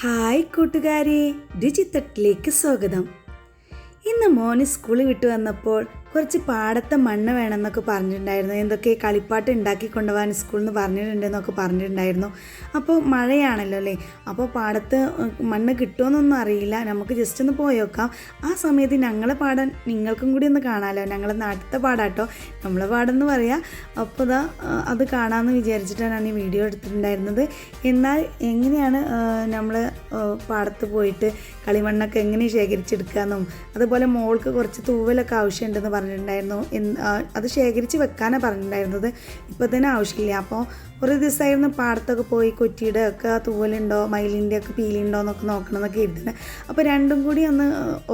Hi കൂട്ടുകാരെ രുചിത്തട്ടിലേക്ക് സ്വാഗതം. ഇന്ന് മോന് സ്കൂളിൽ വിട്ടു വന്നപ്പോൾ കുറച്ച് പാടത്തെ മണ്ണ് വേണമെന്നൊക്കെ പറഞ്ഞിട്ടുണ്ടായിരുന്നു. എന്തൊക്കെ കളിപ്പാട്ട് ഉണ്ടാക്കി കൊണ്ടുപോകാൻ സ്കൂളിൽ നിന്ന് പറഞ്ഞിട്ടുണ്ടെന്നൊക്കെ പറഞ്ഞിട്ടുണ്ടായിരുന്നു. അപ്പോൾ മഴയാണല്ലോ അല്ലേ? അപ്പോൾ പാടത്ത് മണ്ണ് കിട്ടുമെന്നൊന്നും അറിയില്ല. നമുക്ക് ജസ്റ്റ് ഒന്ന് പോയി നോക്കാം. ആ സമയത്ത് ഞങ്ങളെ പാടം നിങ്ങൾക്കും കൂടി ഒന്ന് കാണാമല്ലോ ഞങ്ങളെ നാട്ടിലത്തെ പാടാട്ടോ. നമ്മളെ പാടെന്ന് പറയാം അപ്പോൾ ഇതാ അത് കാണാമെന്ന് വിചാരിച്ചിട്ടാണ് ഈ വീഡിയോ എടുത്തിട്ടുണ്ടായിരുന്നത്. എന്നാൽ എങ്ങനെയാണ് നമ്മൾ പാടത്ത് പോയിട്ട് കളിമണ്ണൊക്കെ എങ്ങനെ ശേഖരിച്ചെടുക്കാമെന്നും അതുപോലെ മോൾക്ക് കുറച്ച് തൂവലൊക്കെ ആവശ്യമുണ്ടെന്ന് പറഞ്ഞിട്ടുണ്ടായിരുന്നു. അത് ശേഖരിച്ച് വെക്കാനാണ് പറഞ്ഞിട്ടുണ്ടായിരുന്നത്. ഇപ്പോൾ തന്നെ ആവശ്യമില്ല. അപ്പോൾ കുറേ ദിവസമായിരുന്നു പാടത്തൊക്കെ പോയി കൊറ്റിയുടെ ഒക്കെ തൂവലുണ്ടോ മയിലിന്റെ ഒക്കെ പീലിയുണ്ടോ എന്നൊക്കെ നോക്കണം എന്നൊക്കെ കരുതുന്നത്. അപ്പോൾ രണ്ടും കൂടി ഒന്ന്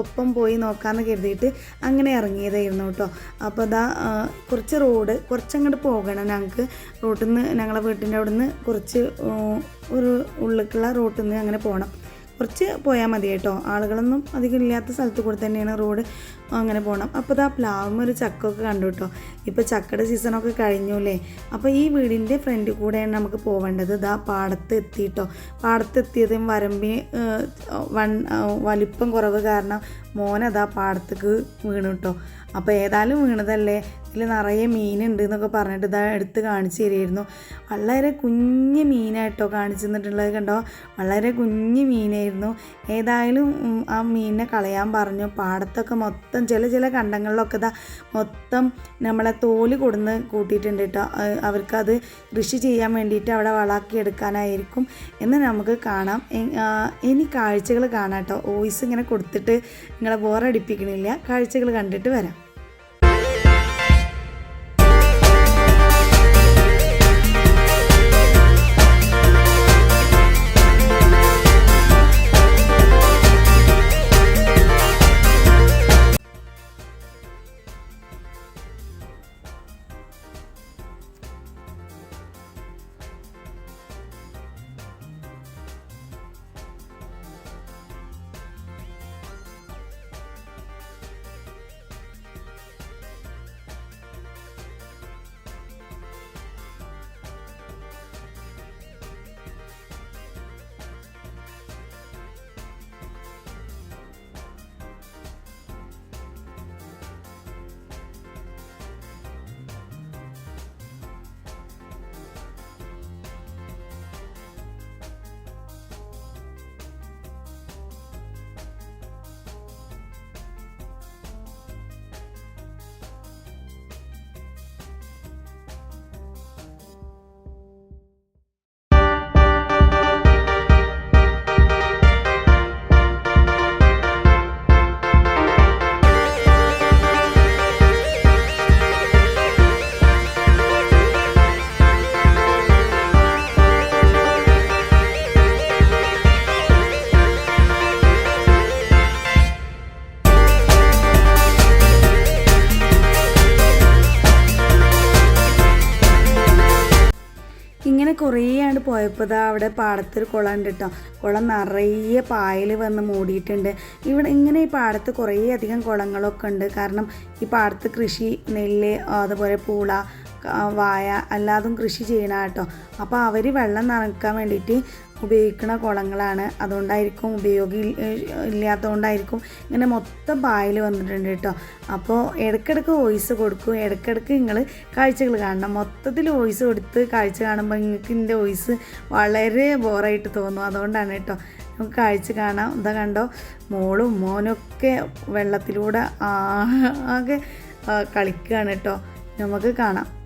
ഒപ്പം പോയി നോക്കാമെന്ന് കരുതിയിട്ട് അങ്ങനെ ഇറങ്ങിയതായിരുന്നു കേട്ടോ. അപ്പോൾ അതാ കുറച്ച് റോഡ് കുറച്ചങ്ങോട്ട് പോകണം ഞങ്ങൾക്ക് റോട്ടിൽ നിന്ന് ഞങ്ങളെ വീട്ടിന്റെ അവിടെ നിന്ന് കുറച്ച് ഒരു ഉള്ളിലേക്കുള്ള റോട്ടിൽ നിന്ന് അങ്ങനെ പോകണം കുറച്ച് പോയാൽ മതി കേട്ടോ. ആളുകളൊന്നും അധികം ഇല്ലാത്ത സ്ഥലത്ത് കൂടെ തന്നെയാണ് റോഡ് അങ്ങനെ പോകണം അപ്പോൾ ഇതാ പ്ലാവും ഒരു ചക്കൊക്കെ കണ്ടു കേട്ടോ. ഇപ്പോൾ ചക്കയുടെ സീസണൊക്കെ കഴിഞ്ഞു അല്ലേ അപ്പോൾ ഈ വീടിന്റെ ഫ്രണ്ട് കൂടെയാണ് നമുക്ക് പോവേണ്ടത്. ഇതാ പാടത്ത് എത്തിയിട്ടോ പാടത്ത് എത്തിയതും വരമ്പി വൺ വലിപ്പം കുറവ് കാരണം മോനതാ പാടത്തേക്ക് വീണു കേട്ടോ. അപ്പോൾ ഏതായാലും വീണതല്ലേ? ഇതിൽ നിറയെ മീനുണ്ട് എന്നൊക്കെ പറഞ്ഞിട്ട് ഇതാ എടുത്ത് കാണിച്ചു തരുമായിരുന്നു വളരെ കുഞ്ഞ് മീനായിട്ടോ കാണിച്ചു തന്നിട്ടുള്ളത് കണ്ടോ? വളരെ കുഞ്ഞ് മീനായിരുന്നു. ഏതായാലും ആ മീനിനെ കളയാൻ പറഞ്ഞു. പാടത്തൊക്കെ മൊത്തം ചില ചില കണ്ടങ്ങളിലൊക്കെ ഇതാ മൊത്തം നമ്മളെ തോൽ കൊടുന്ന് കൂട്ടിയിട്ടുണ്ട് കേട്ടോ. അവർക്കത് കൃഷി ചെയ്യാൻ വേണ്ടിയിട്ട് അവിടെ വളാക്കി എടുക്കാനായിരിക്കും എന്ന് നമുക്ക് കാണാം. ഇനി കാഴ്ചകൾ കാണാം കേട്ടോ. വോയിസ് ഇങ്ങനെ കൊടുത്തിട്ട് നിങ്ങളെ ബോറടിപ്പിക്കണില്ല കാഴ്ചകൾ കണ്ടിട്ട് വരാം. ആണ്ട് ഇതാ അവിടെ പാടത്തൊരു കുളം ഉണ്ട് കേട്ടോ കുളം നിറയെ പായൽ വന്ന് മൂടിയിട്ടുണ്ട്. ഇവിടെ ഇങ്ങനെ ഈ പാടത്ത് കുറേ അധികം കുളങ്ങളൊക്കെ ഉണ്ട്. കാരണം ഈ പാടത്ത് കൃഷി നെല്ല് അതുപോലെ പൂള വായ അല്ലാതും കൃഷി ചെയ്യണ കേട്ടോ. അപ്പോൾ അവർ വെള്ളം നനക്കാൻ വേണ്ടിയിട്ട് ഉപയോഗിക്കുന്ന കുളങ്ങളാണ്. അതുകൊണ്ടായിരിക്കും ഉപയോഗി ഇല്ലാത്തതുകൊണ്ടായിരിക്കും ഇങ്ങനെ മൊത്തം പായൽ വന്നിട്ടുണ്ട് കേട്ടോ. അപ്പോൾ ഇടയ്ക്കിടയ്ക്ക് വോയിസ് കൊടുക്കും. ഇടയ്ക്കിടയ്ക്ക് നിങ്ങൾ കാഴ്ചകൾ കാണണം. മൊത്തത്തിൽ വോയിസ് കൊടുത്ത് കാഴ്ച കാണുമ്പോൾ നിങ്ങൾക്ക് എന്റെ വോയിസ് വളരെ ബോറായിട്ട് തോന്നും. അതുകൊണ്ടാണ് കേട്ടോ. നമുക്ക് കാഴ്ച കാണാം. ഇതാ കണ്ടോ? മോളും മോനൊക്കെ വെള്ളത്തിലൂടെ ആകെ കളിക്കുകയാണ് കേട്ടോ. നമുക്ക് കാണാം.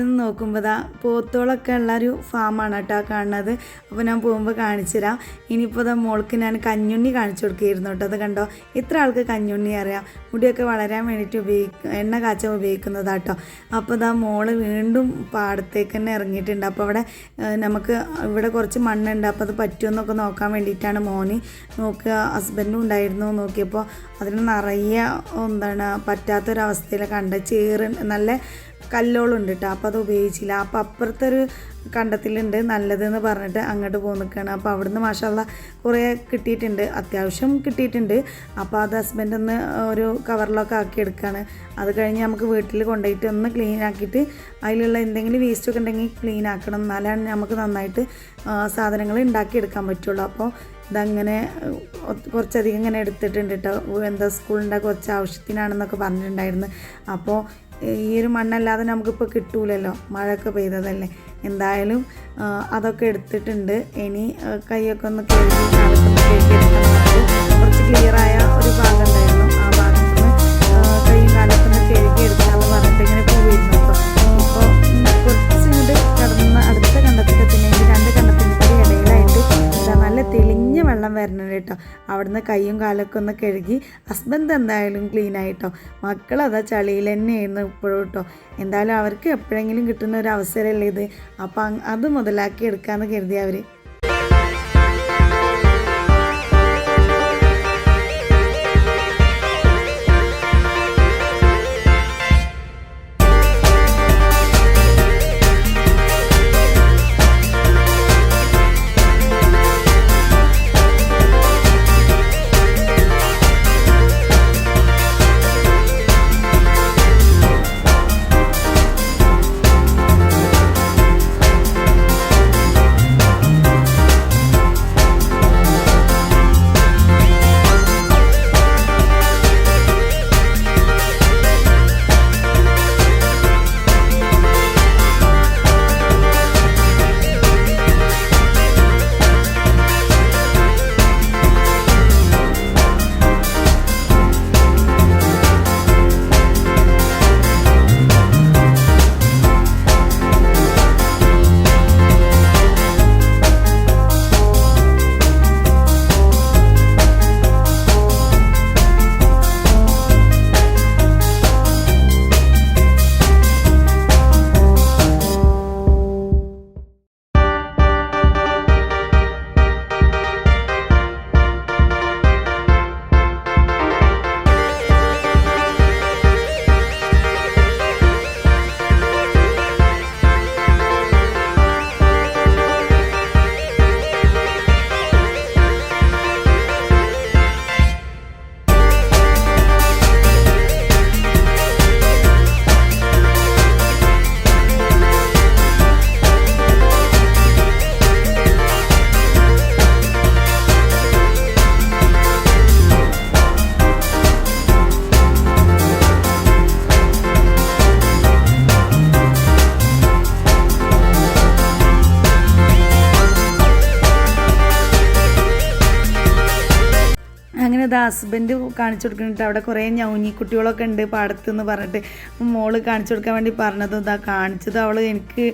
നിന്ന് നോക്കുമ്പോൾ ദാ പോത്തോളൊക്കെ ഉള്ള ഒരു ഫാമാണ് കേട്ടോ കാണുന്നത്. അപ്പോൾ ഞാൻ പോകുമ്പോൾ കാണിച്ചു തരാം ഇനിയിപ്പോൾ ദാ മോൾക്ക് ഞാൻ കഞ്ഞുണ്ണി കാണിച്ചു കൊടുക്കുകയായിരുന്നു കേട്ടോ. അത് കണ്ടോ? ഇത്ര ആൾക്ക് കഞ്ഞുണ്ണി അറിയാം. മുടിയൊക്കെ വളരാൻ വേണ്ടിയിട്ട് ഉപയോഗിക്കും എണ്ണ കാച്ചാൻ ഉപയോഗിക്കുന്നതാട്ടോ അപ്പോൾ ദാ മോൾ വീണ്ടും പാടത്തേക്ക് തന്നെ ഇറങ്ങിയിട്ടുണ്ട്. അപ്പോൾ അവിടെ നമുക്ക് ഇവിടെ കുറച്ച് മണ്ണുണ്ട്. അപ്പോൾ അത് പറ്റുമെന്നൊക്കെ നോക്കാൻ വേണ്ടിയിട്ടാണ് മോന് നോക്കുക. ഹസ്ബൻഡും ഉണ്ടായിരുന്നു നോക്കിയപ്പോൾ അതിന് നിറയെ എന്താണ് പറ്റാത്തൊരവസ്ഥയിൽ കണ്ട ചേറ് നല്ല കല്ലോളുണ്ട് കേട്ടോ അപ്പോൾ അത് ഉപയോഗിച്ചില്ല. അപ്പോൾ അപ്പുറത്തെ ഒരു കണ്ടത്തിലുണ്ട് നല്ലതെന്ന് പറഞ്ഞിട്ട് അങ്ങോട്ട് പോന്നിക്കാണ്. അപ്പോൾ അവിടുന്ന് മാഷാല്ല കുറേ കിട്ടിയിട്ടുണ്ട്. അത്യാവശ്യം കിട്ടിയിട്ടുണ്ട്. അപ്പോൾ അത് ഹസ്ബൻഡ് ഒന്ന് ഒരു കവറിലൊക്കെ ആക്കി എടുക്കുകയാണ് അത് കഴിഞ്ഞ് നമുക്ക് വീട്ടിൽ കൊണ്ടുപോയിട്ട് ഒന്ന് ക്ലീൻ ആക്കിയിട്ട് അതിലുള്ള എന്തെങ്കിലും വേസ്റ്റ് ഒക്കെ ഉണ്ടെങ്കിൽ ക്ലീൻ ആക്കണം. എന്നാലാണ് നമുക്ക് നന്നായിട്ട് സാധനങ്ങൾ ഉണ്ടാക്കിയെടുക്കാൻ പറ്റുള്ളൂ. അപ്പോൾ ഇതങ്ങനെ കുറച്ചധികം ഇങ്ങനെ എടുത്തിട്ടുണ്ട് കേട്ടോ എന്താ സ്കൂളിന്റെ കുറച്ച് ആവശ്യത്തിനാണെന്നൊക്കെ പറഞ്ഞിട്ടുണ്ടായിരുന്നു. അപ്പോൾ ഈ ഒരു മണ്ണല്ലാതെ നമുക്കിപ്പോൾ കിട്ടൂലല്ലോ. മഴയൊക്കെ പെയ്തതല്ലേ. എന്തായാലും അതൊക്കെ എടുത്തിട്ടുണ്ട്. ഇനി കൈയൊക്കെ ഒന്ന് നമുക്ക് കുറച്ച് ക്ലിയറായ ഒരു ഭാഗം ഉണ്ടായിരുന്നു. ആ ഭാഗത്ത് നിന്ന് കൈയും കാലത്തൊന്ന് കഴുകി എടുക്കാമെന്ന് പറഞ്ഞിട്ട് ഇങ്ങനെ പോയിരുന്നു. വെള്ളം വരണം കേട്ടോ. അവിടുന്ന് കൈയും കാലൊക്കെ ഒന്ന് കഴുകി ഹസ്ബൻഡ് എന്തായാലും ക്ലീൻ ആയിട്ടോ. മക്കളതാ ചളിയിൽ തന്നെയായിരുന്നു ഇപ്പോഴും കേട്ടോ. എന്തായാലും അവർക്ക് എപ്പോഴെങ്കിലും കിട്ടുന്ന ഒരു അവസരമല്ലേ ഇത്. അപ്പം അത് മുതലാക്കി എടുക്കാമെന്ന് കരുതി അവർ ഹസ്ബൻഡ് കാണിച്ചു കൊടുക്കുന്നുണ്ട്. അവിടെ കുറേ ഞൗഞ്ഞിക്കുട്ടികളൊക്കെ ഉണ്ട് പാടത്ത് എന്ന് പറഞ്ഞിട്ട്. മോൾ കാണിച്ചു കൊടുക്കാൻ വേണ്ടി പറഞ്ഞതും ഇതാ കാണിച്ചത് അവൾ എനിക്ക്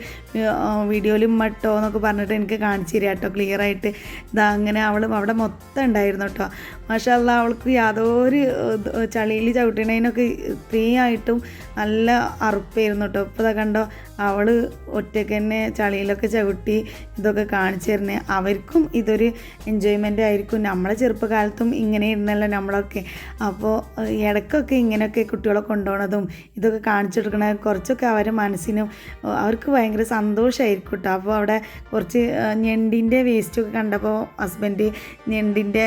വീഡിയോയിൽ മട്ടോ എന്നൊക്കെ പറഞ്ഞിട്ട് എനിക്ക് കാണിച്ചു തരിക കേട്ടോ ക്ലിയർ ആയിട്ട്. ഇതാ അങ്ങനെ അവൾ അവിടെ മൊത്തം ഉണ്ടായിരുന്നു കേട്ടോ. മാഷല്ല അവൾക്ക് യാതൊരു ചളിയിൽ ചവിട്ടണതിനൊക്കെ ഇത്രയും ആയിട്ടും നല്ല അറുപ്പായിരുന്നു കേട്ടോ. ഇപ്പോൾ ഇതാ കണ്ടോ അവൾ ഒറ്റയ്ക്ക് തന്നെ ചളിയിലൊക്കെ ചവിട്ടി ഇതൊക്കെ കാണിച്ചു തരുന്നത് അവർക്കും ഇതൊരു എൻജോയ്മെന്റ് ആയിരിക്കും. നമ്മളെ ചെറുപ്പകാലത്തും ഇങ്ങനെ ഇരുന്നല്ലോ നമ്മളൊക്കെ. അപ്പോൾ ഇടയ്ക്കൊക്കെ ഇങ്ങനെയൊക്കെ കുട്ടികളെ കൊണ്ടുപോകണതും ഇതൊക്കെ കാണിച്ചു കൊടുക്കണത് കുറച്ചൊക്കെ അവരെ മനസ്സിനും അവർക്ക് ഭയങ്കര സന്തോഷമായിരിക്കും കേട്ടോ. അപ്പോൾ അവിടെ കുറച്ച് ഞെണ്ടിന്റെ വേസ്റ്റൊക്കെ കണ്ടപ്പോൾ ഹസ്ബൻഡ് ഞെണ്ടിന്റെ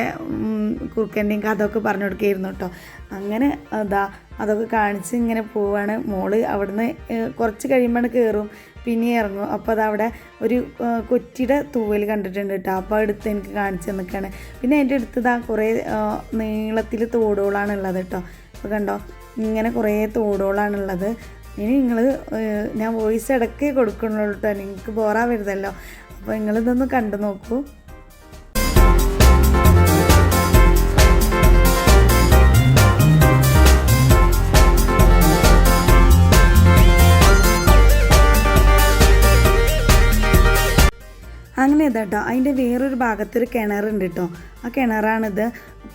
കുറുക്കന്റെയും ഒക്കെ പറഞ്ഞു കൊടുക്കുകയായിരുന്നു കേട്ടോ. അങ്ങനെ അതാ അതൊക്കെ കാണിച്ച് ഇങ്ങനെ പോവാണ്. മോൾ അവിടുന്ന് കുറച്ച് കഴിയുമ്പോൾ കയറും പിന്നെ ഇറങ്ങും. അപ്പോൾ അതവിടെ ഒരു കൊറ്റിയുടെ തൂവൽ കണ്ടിട്ടുണ്ട് കേട്ടോ അപ്പോൾ എടുത്ത് എനിക്ക് കാണിച്ച് നിൽക്കുകയാണ് പിന്നെ എന്റെ അടുത്തതാ കുറേ നീളത്തിൽ തോടുകളാണ് ഉള്ളത് കേട്ടോ അപ്പോൾ കണ്ടോ? ഇങ്ങനെ കുറേ തോടുകളാണുള്ളത് ഇനി നിങ്ങൾ ഞാൻ വോയിസ് ഇടയ്ക്ക് കൊടുക്കണുള്ളൂ കേട്ടോ നിങ്ങൾക്ക് ബോറാ വരുതല്ലോ. അപ്പോൾ നിങ്ങളിതൊന്ന് കണ്ടു നോക്കൂ. ഇതാട്ടോ. അതിന്റെ വേറൊരു ഭാഗത്തൊരു കിണറുണ്ട് കേട്ടോ ആ കിണറാണിത്.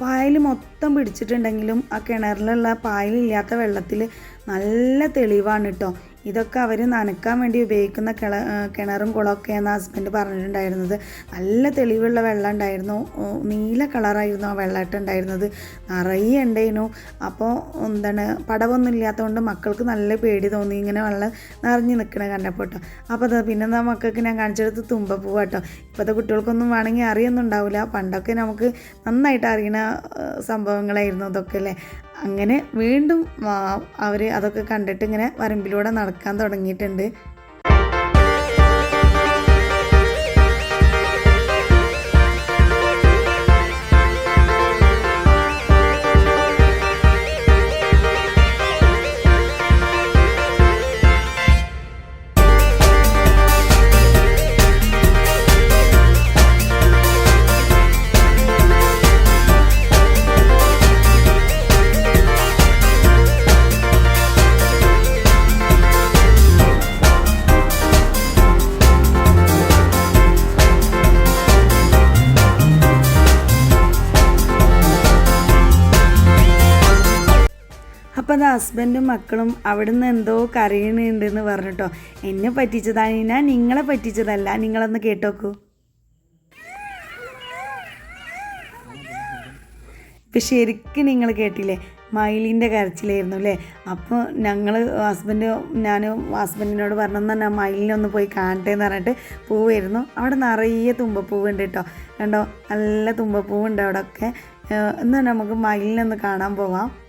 പായൽ മൊത്തം പിടിച്ചിട്ടുണ്ടെങ്കിലും ആ കിണറിലുള്ള പായലില്ലാത്ത വെള്ളത്തിൽ നല്ല തെളിവാണ് കേട്ടോ ഇതൊക്കെ അവർ നനക്കാൻ വേണ്ടി ഉപയോഗിക്കുന്ന കിള കിണറും കുളമൊക്കെയാണ് ഹസ്ബൻഡ് പറഞ്ഞിട്ടുണ്ടായിരുന്നത്. നല്ല തെളിവുള്ള വെള്ളം ഉണ്ടായിരുന്നു. നീല കളറായിരുന്നു ആ വെള്ളമായിട്ട് ഉണ്ടായിരുന്നത്. നിറയെ ഉണ്ടായിരുന്നു. അപ്പോൾ എന്താണ് പടവൊന്നും ഇല്ലാത്തതുകൊണ്ട് മക്കൾക്ക് നല്ല പേടി തോന്നി. ഇങ്ങനെ വെള്ളം നിറഞ്ഞ് നിൽക്കണ കണ്ടപ്പോൾ കേട്ടോ അപ്പോൾ അത് പിന്നെ എന്താ മക്കൾക്ക് ഞാൻ കാണിച്ചെടുത്ത് തുമ്പപ്പൂവ് കേട്ടോ ഇപ്പോഴത്തെ കുട്ടികൾക്കൊന്നും വേണമെങ്കിൽ അറിയൊന്നും ഉണ്ടാവില്ല. പണ്ടൊക്കെ നമുക്ക് നന്നായിട്ട് അറിയണ സംഭവങ്ങളായിരുന്നു അതൊക്കെ അല്ലേ? അങ്ങനെ വീണ്ടും അവർ അതൊക്കെ കണ്ടിട്ട് ഇങ്ങനെ വരമ്പിലൂടെ നടക്കാൻ തുടങ്ങിയിട്ടുണ്ട്. ഹസ്ബൻഡും മക്കളും അവിടുന്ന് എന്തോ കരയണുണ്ടെന്ന് പറഞ്ഞിട്ടോ. എന്നെ പറ്റിച്ചതാണ്. ഞാൻ നിങ്ങളെ പറ്റിച്ചതല്ല. നിങ്ങളൊന്ന് കേട്ടോക്കൂ. ഇപ്പം ശരിക്കും നിങ്ങൾ കേട്ടില്ലേ? മയിലിന്റെ കരച്ചിലായിരുന്നു അല്ലേ? അപ്പോൾ ഞങ്ങൾ ഹസ്ബൻഡ് ഞാൻ ഹസ്ബൻഡിനോട് പറഞ്ഞു തന്നെ മയിലിനെ ഒന്ന് പോയി കാണട്ടെ എന്ന് പറഞ്ഞിട്ട് പൂവായിരുന്നു. അവിടെ നിറയെ തുമ്പപ്പൂവ് ഉണ്ട് കേട്ടോ. കണ്ടോ? നല്ല തുമ്പപ്പൂവുണ്ട് അവിടെ ഒക്കെ എന്നാൽ നമുക്ക് മയിലിനൊന്ന് കാണാൻ പോവാം.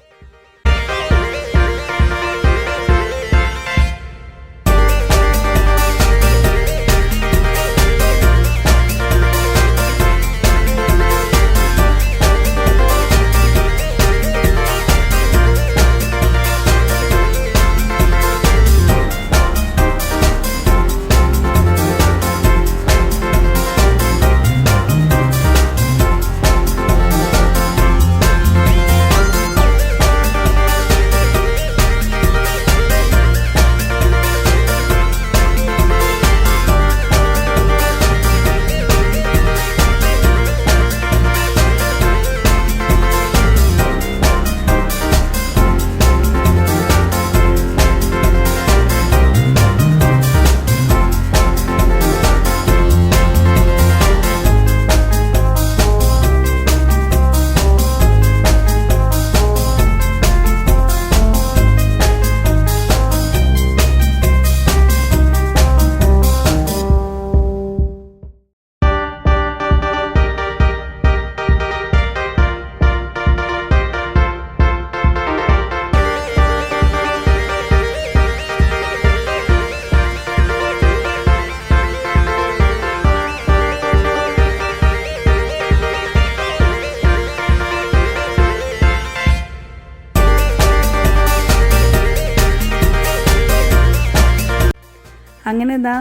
അങ്ങനെ ഇതാ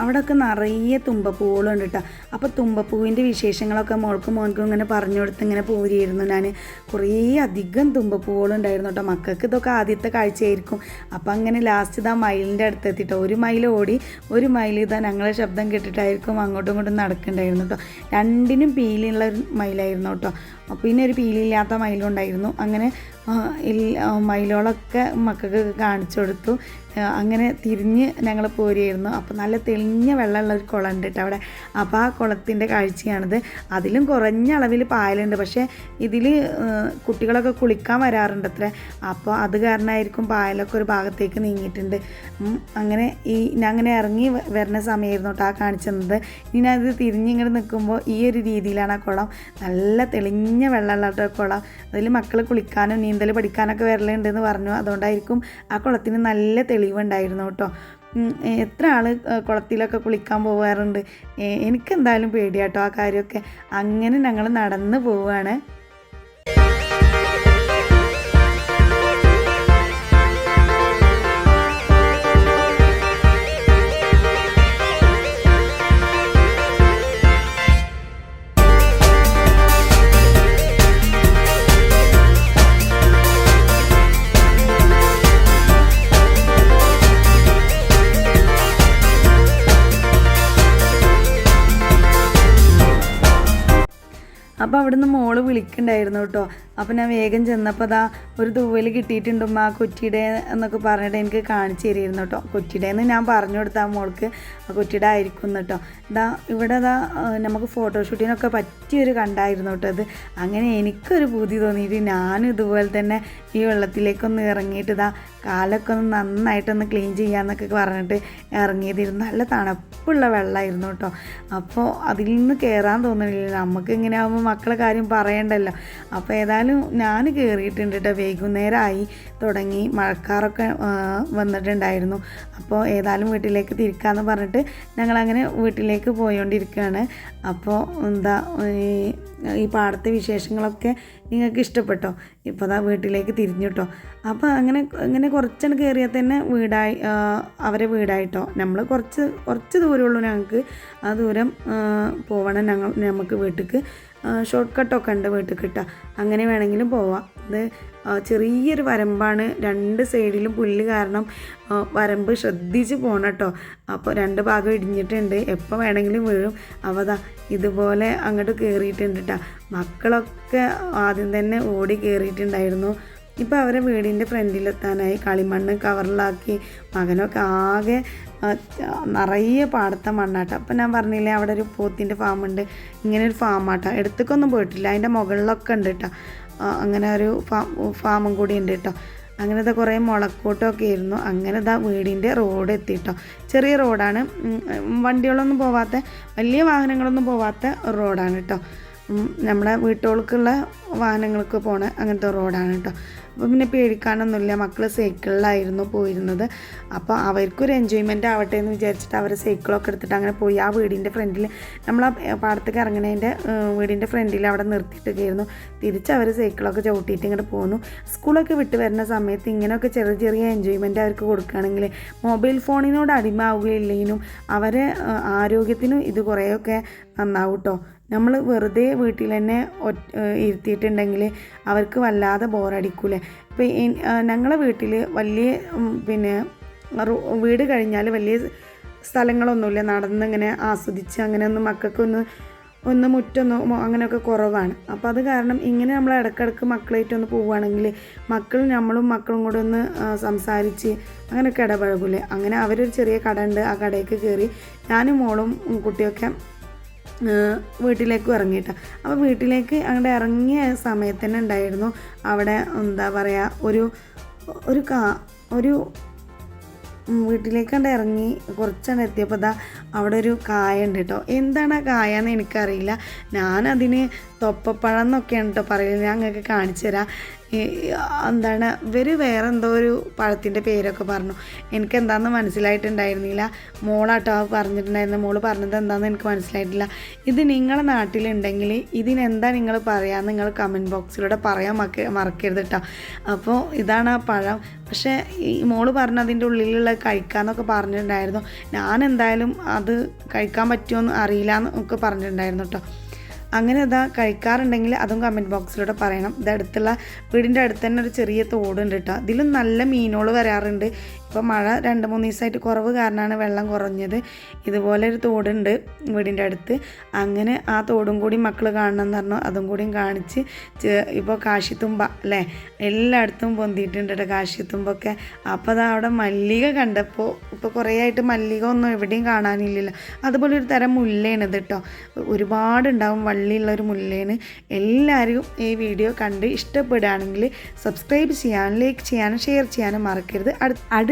അവിടെയൊക്കെ നിറയെ തുമ്പപ്പൂവുകളുണ്ട് കേട്ടോ അപ്പോൾ തുമ്പപ്പൂവിന്റെ വിശേഷങ്ങളൊക്കെ മോൾക്കും മോൻക്കും ഇങ്ങനെ പറഞ്ഞു കൊടുത്ത് ഇങ്ങനെ പോരിയിരുന്നു ഞാൻ കുറേ അധികം തുമ്പപ്പൂവുകളുണ്ടായിരുന്നു കേട്ടോ. മക്കൾക്ക് ഇതൊക്കെ ആദ്യത്തെ കാഴ്ചയായിരിക്കും. അപ്പോൾ അങ്ങനെ ലാസ്റ്റ് ഇതാ മയിലിന്റെ എത്തിയിട്ടോ ഒരു മൈൽ ഓടി ഒരു മൈൽ ഇതാ ഞങ്ങളെ ശബ്ദം കേട്ടിട്ടായിരിക്കും അങ്ങോട്ടും ഇങ്ങോട്ടും നടക്കണ്ടായിരുന്നു കേട്ടോ. രണ്ടിനും പീലിയുള്ള ഒരു മയിലായിരുന്നു കേട്ടോ. പിന്നെ ഒരു പീലില്ലാത്ത മൈലുണ്ടായിരുന്നു അങ്ങനെ മൈലോളൊക്കെ മക്കൾക്ക് കാണിച്ചു കൊടുത്തു. അങ്ങനെ തിരിഞ്ഞ് ഞങ്ങൾ പോരുമായിരുന്നു അപ്പോൾ നല്ല തെളിഞ്ഞ വെള്ളമുള്ള ഒരു കുളം ഉണ്ട് കേട്ടോ അവിടെ. അപ്പോൾ ആ കുളത്തിന്റെ കാഴ്ചയാണിത്. അതിലും കുറഞ്ഞ അളവിൽ പായലുണ്ട്. പക്ഷേ ഇതിൽ കുട്ടികളൊക്കെ കുളിക്കാൻ വരാറുണ്ട് അത്ര അപ്പോൾ അത് കാരണമായിരിക്കും പായലൊക്കെ ഒരു ഭാഗത്തേക്ക് നീങ്ങിയിട്ടുണ്ട്. അങ്ങനെ ഈ ഞാൻ അങ്ങനെ ഇറങ്ങി വരുന്ന സമയമായിരുന്നു കേട്ടോ ആ കാണിച്ചത് ഇനി ഇത് തിരിഞ്ഞിങ്ങനെ നിൽക്കുമ്പോൾ ഈ ഒരു രീതിയിലാണ് ആ കുളം. നല്ല തെളിഞ്ഞ വെള്ളമുള്ള കുളം. അതിൽ മക്കൾ കുളിക്കാനും നീന്തൽ പഠിക്കാനൊക്കെ വരലുണ്ടെന്ന് പറഞ്ഞു. അതുകൊണ്ടായിരിക്കും ആ കുളത്തിന് നല്ല തെളിവുണ്ടായിരുന്നു കേട്ടോ. എത്ര ആൾ കുളത്തിലൊക്കെ കുളിക്കാൻ പോകാറുണ്ട് എനിക്കെന്തായാലും പേടിയാട്ടോ ആ കാര്യമൊക്കെ. അങ്ങനെ ഞങ്ങൾ നടന്ന് പോവുകയാണ് അപ്പോൾ അവിടുന്ന് മോൾ വിളിക്കണ്ടായിരുന്നു കേട്ടോ. അപ്പോൾ ഞാൻ വേഗം ചെന്നപ്പോൾ അതാ ഒരു തൂവൽ കിട്ടിയിട്ടുണ്ടോ. ആ കുറ്റിയുടെ എന്നൊക്കെ പറഞ്ഞിട്ട് എനിക്ക് കാണിച്ചു തരുമായിരുന്നു കേട്ടോ. കുറ്റിയുടെ എന്ന് ഞാൻ പറഞ്ഞു കൊടുത്താൽ മോൾക്ക് ആ കുറ്റിയുടെ ആയിരിക്കും കേട്ടോ. ഇതാ ഇവിടെ അതാ നമുക്ക് ഫോട്ടോഷൂട്ടിനൊക്കെ പറ്റിയൊരു കണ്ടായിരുന്നു കേട്ടോ അത് അങ്ങനെ എനിക്കൊരു ബുദ്ധി തോന്നിയിട്ട് ഞാനും ഇതുപോലെ തന്നെ ഈ വെള്ളത്തിലേക്കൊന്ന് ഇറങ്ങിയിട്ട് ഇതാ കാലൊക്കെ ഒന്ന് നന്നായിട്ടൊന്ന് ക്ലീൻ ചെയ്യാമെന്നൊക്കെ പറഞ്ഞിട്ട് ഇറങ്ങിയതിരുന്നു നല്ല തണുപ്പുള്ള വെള്ളമായിരുന്നു കേട്ടോ. അപ്പോൾ അതിൽ നിന്ന് കയറാൻ തോന്നുന്നില്ല. നമുക്ക് ഇങ്ങനെ ആകുമ്പോൾ മക്കളെ കാര്യം പറയണ്ടല്ലോ. അപ്പോൾ ഏതായാലും ഞാൻ കയറിയിട്ടുണ്ട് കേട്ടോ വൈകുന്നേരമായി തുടങ്ങി. മഴക്കാറൊക്കെ വന്നിട്ടുണ്ടായിരുന്നു. അപ്പോൾ ഏതായാലും വീട്ടിലേക്ക് തിരിക്കാമെന്ന് പറഞ്ഞിട്ട് ഞങ്ങളങ്ങനെ വീട്ടിലേക്ക് പോയോണ്ടിരിക്കുകയാണ് അപ്പോൾ എന്താ ഈ പാടത്തെ വിശേഷങ്ങളൊക്കെ നിങ്ങൾക്ക് ഇഷ്ടപ്പെട്ടോ? ഇപ്പോൾ അതാ വീട്ടിലേക്ക് തിരിഞ്ഞു കേട്ടോ അപ്പോൾ അങ്ങനെ അങ്ങനെ കുറച്ചങ്ങ് കയറിയാൽ തന്നെ വീടായി അവരെ വീടായിട്ടോ? നമ്മൾ കുറച്ച് കുറച്ച് ദൂരമുള്ളൂ ഞങ്ങൾക്ക് ആ ദൂരം പോവണം ഞങ്ങൾ നമുക്ക് വീട്ടിലേക്ക് ഷോർട്ട് കട്ടൊക്കെ ഉണ്ട് വീട്ടിൽ കിട്ടുക അങ്ങനെ വേണമെങ്കിലും പോവാം. ഇത് ചെറിയൊരു വരമ്പാണ്. രണ്ട് സൈഡിലും പുല്ല് കാരണം വരമ്പ് ശ്രദ്ധിച്ച് പോകണം കേട്ടോ. അപ്പോൾ രണ്ട് ഭാഗം ഇടിഞ്ഞിട്ടുണ്ട്. എപ്പോൾ വേണമെങ്കിലും വീഴും. അവതാ ഇതുപോലെ അങ്ങോട്ട് കയറിയിട്ടുണ്ട് കേട്ടോ മക്കളൊക്കെ ആദ്യം തന്നെ ഓടി കയറിയിട്ടുണ്ടായിരുന്നു ഇപ്പോൾ അവരെ വീടിന്റെ ഫ്രണ്ടിലെത്താനായി കളിമണ്ണ് കവറിലാക്കി മകനൊക്കെ ആകെ നിറയെ പാടത്തെ മണ്ണാട്ടോ. അപ്പം ഞാൻ പറഞ്ഞില്ലേ അവിടെ ഒരു പോത്തിന്റെ ഫാമുണ്ട് ഇങ്ങനെ ഒരു ഫാം ആട്ടോ. എടുത്തേക്കൊന്നും പോയിട്ടില്ല. അതിന്റെ മുകളിലൊക്കെ ഉണ്ട് കേട്ടോ അങ്ങനെ ഒരു ഫാം ഫാമും കൂടി ഉണ്ട് കേട്ടോ അങ്ങനത്തെ കുറേ മുളക്കൂട്ടമൊക്കെ ആയിരുന്നു. അങ്ങനെ ഇതാ വീടിന്റെ റോഡ് എത്തിയിട്ടോ ചെറിയ റോഡാണ് വണ്ടികളൊന്നും പോവാത്ത വലിയ വാഹനങ്ങളൊന്നും പോവാത്ത റോഡാണ് കേട്ടോ നമ്മുടെ വീട്ടുകൾക്കുള്ള വാഹനങ്ങൾക്ക് പോണ അങ്ങനത്തെ റോഡാണ് കേട്ടോ അപ്പോൾ പിന്നെ പേടിക്കാനൊന്നുമില്ല. മക്കൾ സൈക്കിളിലായിരുന്നു പോയിരുന്നത്. അപ്പോൾ അവർക്കൊരു എൻജോയ്മെന്റ് ആവട്ടെ എന്ന് വിചാരിച്ചിട്ട് അവർ സൈക്കിളൊക്കെ എടുത്തിട്ട് അങ്ങനെ പോയി. ആ വീടിന്റെ ഫ്രണ്ടിൽ നമ്മൾ ആ പാടത്തേക്ക് ഇറങ്ങണേന്റെ വീടിന്റെ ഫ്രണ്ടിൽ അവിടെ നിർത്തിയിട്ടൊക്കെയായിരുന്നു. തിരിച്ച് അവർ സൈക്കിളൊക്കെ ചവിട്ടിയിട്ട് ഇങ്ങോട്ട് പോന്നു. സ്കൂളൊക്കെ വിട്ട് വരുന്ന സമയത്ത് ഇങ്ങനെയൊക്കെ ചെറിയ ചെറിയ എൻജോയ്മെന്റ് അവർക്ക് കൊടുക്കുകയാണെങ്കിൽ മൊബൈൽ ഫോണിനോട് അടിമ അടിമാവുകയില്ലെങ്കിലും അവരെ ആരോഗ്യത്തിനും ഇത് കുറേയൊക്കെ നന്നാവും കേട്ടോ നമ്മൾ വെറുതെ വീട്ടിൽ തന്നെ ഇരുത്തിയിട്ടുണ്ടെങ്കിൽ അവർക്ക് വല്ലാതെ ബോറടിക്കൂലേ. ഇപ്പോൾ ഞങ്ങളെ വീട്ടിൽ വലിയ പിന്നെ വീട് കഴിഞ്ഞാൽ വലിയ സ്ഥലങ്ങളൊന്നുമില്ല നടന്നിങ്ങനെ ആസ്വദിച്ച് അങ്ങനെ ഒന്ന് മക്കൾക്കൊന്ന് ഒന്ന് മുറ്റൊന്ന് അങ്ങനെയൊക്കെ കുറവാണ്. അപ്പോൾ അത് കാരണം ഇങ്ങനെ നമ്മൾ ഇടയ്ക്കിടയ്ക്ക് മക്കളായിട്ടൊന്ന് പോവുകയാണെങ്കിൽ മക്കൾ നമ്മളും മക്കളും കൂടെ ഒന്ന് സംസാരിച്ച് അങ്ങനെയൊക്കെ ഇടപഴകൂലേ അങ്ങനെ അവരൊരു ചെറിയ കട ഉണ്ട് ആ കടയ്ക്ക് കയറി ഞാനും മോളും കുട്ടിയൊക്കെ വീട്ടിലേക്കും ഇറങ്ങിയിട്ട. അപ്പോൾ വീട്ടിലേക്ക് അങ്ങോട്ട് ഇറങ്ങിയ സമയത്ത് തന്നെ ഉണ്ടായിരുന്നു. അവിടെ എന്താ പറയുക ഒരു ഒരു കാ ഒരു വീട്ടിലേക്ക് കണ്ട് ഇറങ്ങി കുറച്ചാണ് എത്തിയപ്പോൾ ദാ അവിടെ ഒരു കായ ഉണ്ട് കേട്ടോ എന്താണ് ആ കായ എന്ന് എനിക്കറിയില്ല. ഞാനതിന് തൊപ്പപ്പഴം എന്നൊക്കെയാണ് കേട്ടോ പറയുന്നത് ഞാൻ നിങ്ങൾക്ക് കാണിച്ചു തരാം. എന്താണ് ഇവർ വേറെ എന്തോ ഒരു പഴത്തിന്റെ പേരൊക്കെ പറഞ്ഞു. എനിക്ക് എന്താണെന്ന് മനസ്സിലായിട്ടുണ്ടായിരുന്നില്ല. മോളാട്ടോ പറഞ്ഞിട്ടുണ്ടായിരുന്നു. മോൾ പറഞ്ഞത് എന്താണെന്ന് എനിക്ക് മനസ്സിലായിട്ടില്ല. ഇത് നിങ്ങളുടെ നാട്ടിലുണ്ടെങ്കിൽ ഇതിനെന്താ നിങ്ങൾ പറയാമെന്ന് നിങ്ങൾ കമന്റ് ബോക്സിലൂടെ പറയാൻ മക്ക മറക്കരുത് കേട്ടോ അപ്പോൾ ഇതാണ് ആ പഴം. പക്ഷേ ഈ മോൾ പറഞ്ഞ അതിന്റെ ഉള്ളിലുള്ള കഴിക്കാമെന്നൊക്കെ പറഞ്ഞിട്ടുണ്ടായിരുന്നു. ഞാൻ എന്തായാലും അത് കഴിക്കാൻ പറ്റുമോ എന്ന് അറിയില്ല എന്നൊക്കെ പറഞ്ഞിട്ടുണ്ടായിരുന്നു കേട്ടോ അങ്ങനെ അതാ കഴിക്കാറുണ്ടെങ്കിൽ അതും കമന്റ് ബോക്സിലൂടെ പറയണം. ഇത് അടുത്തുള്ള വീടിന്റെ അടുത്ത് തന്നെ ഒരു ചെറിയ തോടുണ്ട് കേട്ടോ ഇതിലും നല്ല മീനുകൾ വരാറുണ്ട്. ഇപ്പോൾ മഴ രണ്ട് മൂന്ന് ദിവസമായിട്ട് കുറവ് കാരണമാണ് വെള്ളം കുറഞ്ഞത്. ഇതുപോലെ ഒരു തോടുണ്ട് വീടിന്റെ അടുത്ത്. അങ്ങനെ ആ തോടും കൂടി മക്കൾ കാണണം എന്ന് പറഞ്ഞു. അതും കൂടിയും കാണിച്ച് ഇപ്പോൾ കാശിത്തുമ്പ അല്ലേ? എല്ലായിടത്തും പൊന്തിയിട്ടുണ്ട് കേട്ടോ കാശിത്തുമ്പൊക്കെ. അപ്പോൾ അതാ അവിടെ മല്ലിക കണ്ടപ്പോൾ ഇപ്പോൾ കുറേ ആയിട്ട് മല്ലിക ഒന്നും എവിടെയും കാണാനില്ലല്ലോ. അതുപോലെ ഒരു തരം മുല്ലയാണ് ഇത് കേട്ടോ ഒരുപാടുണ്ടാവും വള്ളിയുള്ള ഒരു മുല്ലയാണ് എല്ലാവരും ഈ വീഡിയോ കണ്ട് ഇഷ്ടപ്പെടുകയാണെങ്കിൽ സബ്സ്ക്രൈബ് ചെയ്യാനും ലൈക്ക് ചെയ്യാനും ഷെയർ ചെയ്യാനും മറക്കരുത്. അടു-